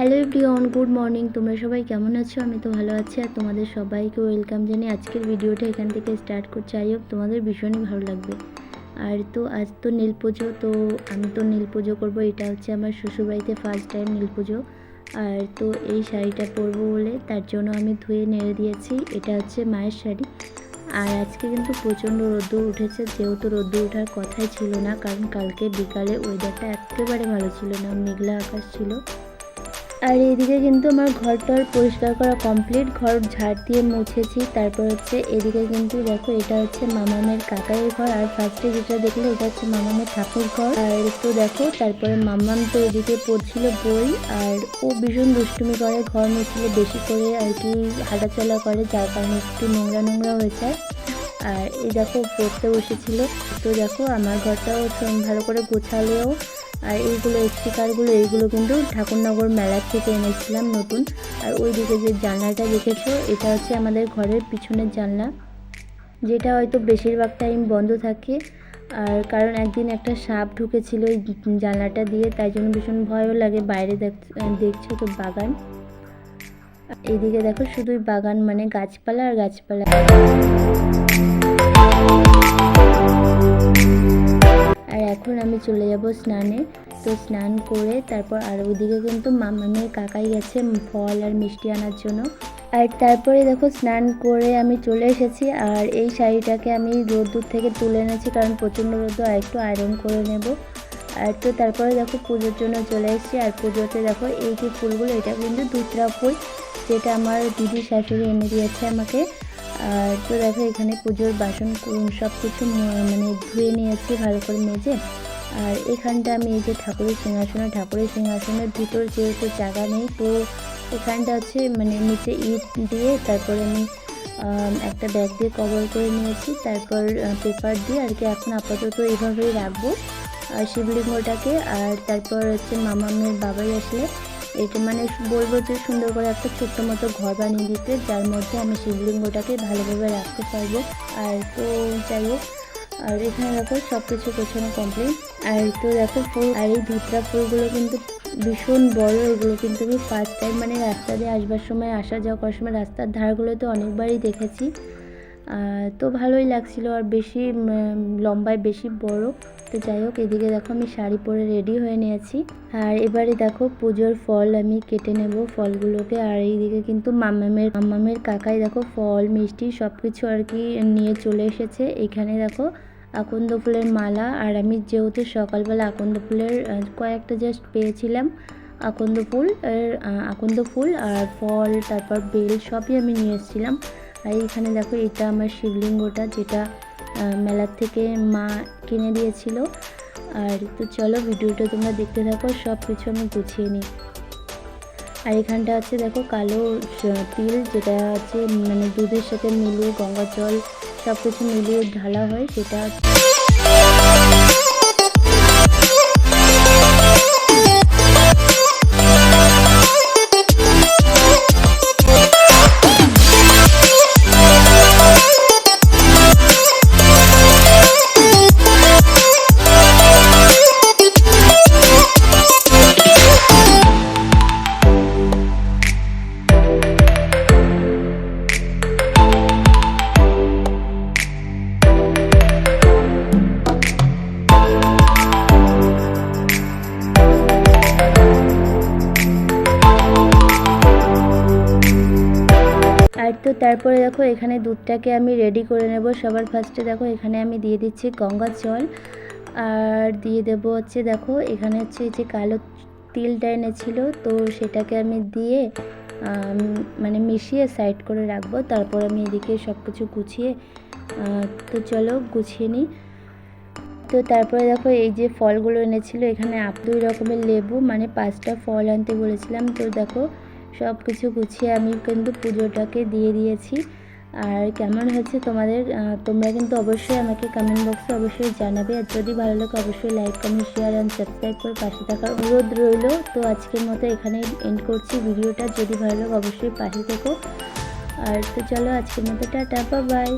Hello everyone, good morning. তোমরা সবাই কেমন আছো? আমি তো ভালো আছি আর তোমাদের সবাইকে ওয়েলকাম জানিয়ে আজকের ভিডিওটা এখান থেকে স্টার্ট করছি। আই হোপ তোমাদের ভীষণই ভালো লাগবে। আর তো আজ তো নীল পুজো, তো আমি তো নীল পুজো করব। এটা হচ্ছে আমার শ্বশুরবাড়িতে ফার্স্ট টাইম নীল পুজো। আর তো এই শাড়িটা পরবো বলে তার জন্য আমি ধুয়ে নেড়ে দিয়েছি। এটা হচ্ছে মায়ের শাড়ি। আর আজকে কিন্তু প্রচণ্ড রোদ্দুর উঠেছে। যেহেতু রোদ্দুর ওঠার কথাই ছিল না, কারণ কালকে বিকালে ওয়েদারটা একেবারে ভালো ছিল না। মেঘলা আকাশ ছিল। আর এদিকে কিন্তু আমার ঘরটার পরিষ্কার করা কমপ্লিট ঘর ঝাড় দিয়ে মুছেছি। তারপর হচ্ছে এদিকে কিন্তু দেখো, এটা হচ্ছে মামামের কাকাইয়ের ঘর। আর ফার্স্টে যেটা দেখলে, এটা হচ্ছে মামামের ঠাকুর ঘর। আর একটু দেখো, তারপরে মামাম তো এদিকে পড়ছিল বই। আর ও ভীষণ দুষ্টুমি করে, ঘর মুছলে বেশি করে আর কি হাঁটাচলা করে, যার কারণে একটু নোংরা নোংরা হয়ে যায়। আর এই দেখো, পড়তে বসেছিল। তো দেখো, আমার ঘরটাও ভালো করে গোছালেও আর এইগুলো স্টিকারগুলো, এইগুলো কিন্তু ঠাকুরনগর মেলার থেকে এনেছিলাম নতুন। আর ওই দিকে যে জানলাটা দেখেছ, এটা হচ্ছে আমাদের ঘরের পিছনের জানলা, যেটা হয়তো বেশিরভাগ টাইম বন্ধ থাকে। আর কারণ একদিন একটা সাপ ঢুকেছিল এই জানলাটা দিয়ে, তাই জন্য ভীষণ ভয়ও লাগে বাইরে দেখ- দেখছ তো বাগান। এইদিকে দেখো শুধুই বাগান মানে গাছপালা আর গাছপালা। চলে যাব স্নানে। তো স্নান করে তারপর আর ওদিকে কিন্তু মামামের কাকাই গেছে ফল আর মিষ্টি আনার জন্য। আর তারপরে দেখো স্নান করে আমি চলে এসেছি আর এই শাড়িটাকে আমি রোদ্দুর থেকে তুলে এনেছি কারণ প্রচণ্ড রোদ্দুর আর একটু আয়রন করে নেব। আর তো তারপরে দেখো পুজোর জন্য চলে এসেছি আর পুজোতে দেখো এই যে ফুলগুলো, এটা কিন্তু দুতরা ফুল যেটা আমার দিদি শাশুড়ি এনে দিয়েছে আমাকে। আর তো দেখো এখানে পুজোর বাসন সব কিছু মানে ধুয়ে নিয়েছি ভালো করে মেজে। আর এখানটা আমি এই যে ঠাকুরের সিংহাসনে, ঠাকুরের সিংহাসনের ভিতর যেহেতু জায়গা নেই, তো এখানটা হচ্ছে মানে নিচে ইট দিয়ে তারপরে আমি একটা ব্যাগ দিয়ে কভার করে নিয়েছি। তারপর পেপার দিয়ে আর কি এখন আপাতত এইভাবেই রাখব শিবলিঙ্গটাকে আর তারপর হচ্ছে মামা মেয়ের বাবাই আসলে এটা মানে বলব যে সুন্দর করে একটা ছোট্ট মতো ঘর বানিয়ে দিতে, যার মধ্যে আমি শিবলিঙ্গটাকে ভালোভাবে রাখতে পারব। আর তো যাই হোক আর এখানে দেখো সব কিছু গোছানো কমপ্লিট আর তো দেখো ফুল, আর এই ধুতরা ফুলগুলো কিন্তু ভীষণ বড়, এগুলো কিন্তু আমি ফার্স্ট টাইম মানে রাস্তা দিয়ে আসবার সময়, আসা যাওয়া করার সময় রাস্তার ধারগুলো তো অনেকবারই দেখেছি। তো ভালোই লাগছিল, আর বেশি লম্বায় বেশি বড়। তো যাই হোক, এদিকে দেখো আমি শাড়ি পরে রেডি হয়ে নিয়েছি। আর এবারে দেখো পুজোর ফল আমি কেটে নেব ফলগুলোকে। আর এইদিকে কিন্তু মামামের মামামের কাকাই দেখো ফল, মিষ্টি সব কিছু আর কি নিয়ে চলে এসেছে। এখানে দেখো আকন্দ ফুলের মালা আর আমি যেহেতু সকালবেলা আকন্দ ফুলের কয়েকটা জাস্ট পেয়েছিলাম আকন্দ ফুল আহ, আকন্দ ফুল আর ফল তারপর বেল সবই আমি নিয়ে এসেছিলাম। আর এইখানে দেখো এটা আমার শিবলিঙ্গটা যেটা মেলার থেকে মা কিনে দিয়েছিল। আর তো চলো ভিডিওটা তোমরা দেখতে থাকো সব কিছু আমি গুছিয়ে নিই। আর এখানটা আছে দেখো কালো তিল যেটা আছে মানে দুধের সাথে মিলিয়ে গঙ্গা জল সব কিছু মিলিয়ে ঢালা হয় সেটা তো তারপরে দেখো এখানে দুধটাকে আমি রেডি করে নেব। সবার ফার্স্টে দেখো এখানে আমি দিয়ে দিচ্ছি গঙ্গার জল। আর দিয়ে দেব হচ্ছে দেখো, এখানে হচ্ছে যে কালো তিলটা এনেছিল, তো সেটাকে আমি দিয়ে মানে মিশিয়ে সাইড করে রাখব। তারপর আমি এদিকে সব কিছু গুছিয়ে তো চলো গুছিয়ে নিই। তো তারপরে দেখো এই যে ফলগুলো এনেছিল, এখানে আপ দুই রকমের লেবু মানে পাঁচটা ফল আনতে বলেছিলাম। তো দেখো সব কিছু গুছিয়ে আমি কিন্তু পুজোটাকে দিয়ে দিয়েছি। আর কেমন হয়েছে তোমাদের তোমরা কিন্তু অবশ্যই আমাকে কমেন্ট বক্সে অবশ্যই জানাবে। আর যদি ভালো লাগে, অবশ্যই like comment share and subscribe করে পাশে থাকার অনুরোধ রইল। তো আজকের মতো এখানে এন্ড করছি ভিডিওটা। যদি ভালো লাগে, অবশ্যই পাশে থেকো। আর তো চলো, আজকের মতো টাটা বাই